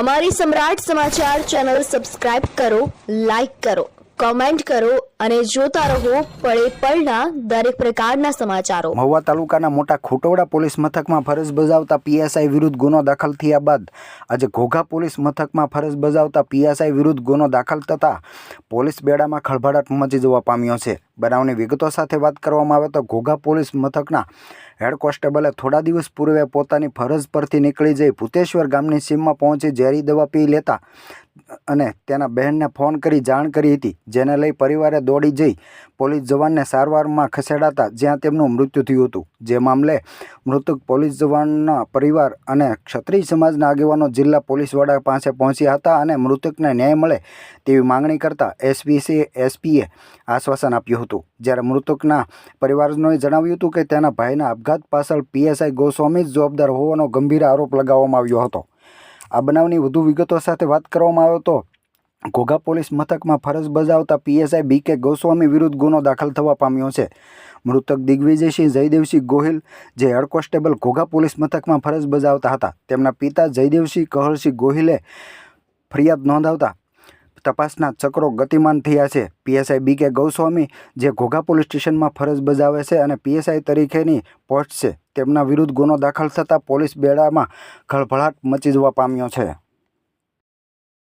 અમારી Samrat Samachar channel subscribe કરો like કરો. કોમેન્ટ કરો અને જોતા રહો પળે પળના દરેક પ્રકારના સમાચારો. મહુવા તાલુકાના મોટા ખોટોડા પોલીસ મથકમાં ફરજ બજાવતા પીએસઆઈ વિરુદ્ધ ગુનો દાખલ થયા બાદ આજે ઘોઘા પોલીસ મથકમાં ફરજ બજાવતા પીએસઆઈ વિરુદ્ધ ગુનો દાખલ થતાં પોલીસ બેડામાં ખળભળાટ મચી જવા પામ્યો છે. બનાવની વિગતો સાથે વાત કરવામાં આવે તો ઘોઘા પોલીસ મથકના હેડ કોન્સ્ટેબલે થોડા દિવસ પૂર્વે પોતાની ફરજ પરથી નીકળી જઈ ભૂતેશ્વર ગામની સીમમાં પહોંચી ઝેરી દવા પી લેતા અને તેના બહેનને ફોન કરી જાણ કરી હતી, જેને લઈ પરિવારે દોડી જઈ પોલીસ જવાનને સારવારમાં ખસેડાતા જ્યાં તેમનું મૃત્યુ થયું હતું. જે મામલે મૃતક પોલીસ જવાનના પરિવાર અને ક્ષત્રિય સમાજના આગેવાનો જિલ્લા પોલીસ વડા પાસે પહોંચ્યા હતા અને મૃતકને ન્યાય મળે તેવી માંગણી કરતા એસપીસી, એસપીએ આશ્વાસન આપ્યું હતું. જ્યારે મૃતકના પરિવારજનોએ જણાવ્યું હતું કે તેના ભાઈના આપઘાત પાછળ પીએસઆઈ ગોસ્વામી જ જવાબદાર હોવાનો ગંભીર આરોપ લગાવવામાં આવ્યો હતો. આ બનાવની વધુ વિગતો સાથે વાત કરવામાં આવે તો, ઘોઘા પોલીસ મથકમાં ફરજ બજાવતા પીએસઆઈ બી કે ગોસ્વામી વિરુદ્ધ ગુનો દાખલ થવા પામ્યો છે. મૃતક દિગ્વિજયસિંહ જયદેવસિંહ ગોહિલ, જે હેડ કોન્સ્ટેબલ ઘોઘા પોલીસ મથકમાં ફરજ બજાવતા હતા, તેમના પિતા જયદેવસિંહ કહરસિંહ ગોહિલે ફરિયાદ નોંધાવતા તપાસના ચક્રો ગતિમાન થયા છે. પીએસઆઈ બી કે ગૌસ્વામી, જે ઘોઘા પોલીસ સ્ટેશનમાં ફરજ બજાવે છે અને પીએસઆઈ તરીકેની પોસ્ટ છે. તેમના વિરુદ્ધ ગુનો દાખલ થતાં પોલીસ બેડામાં ખળભળાટ મચી જવા પામ્યો છે.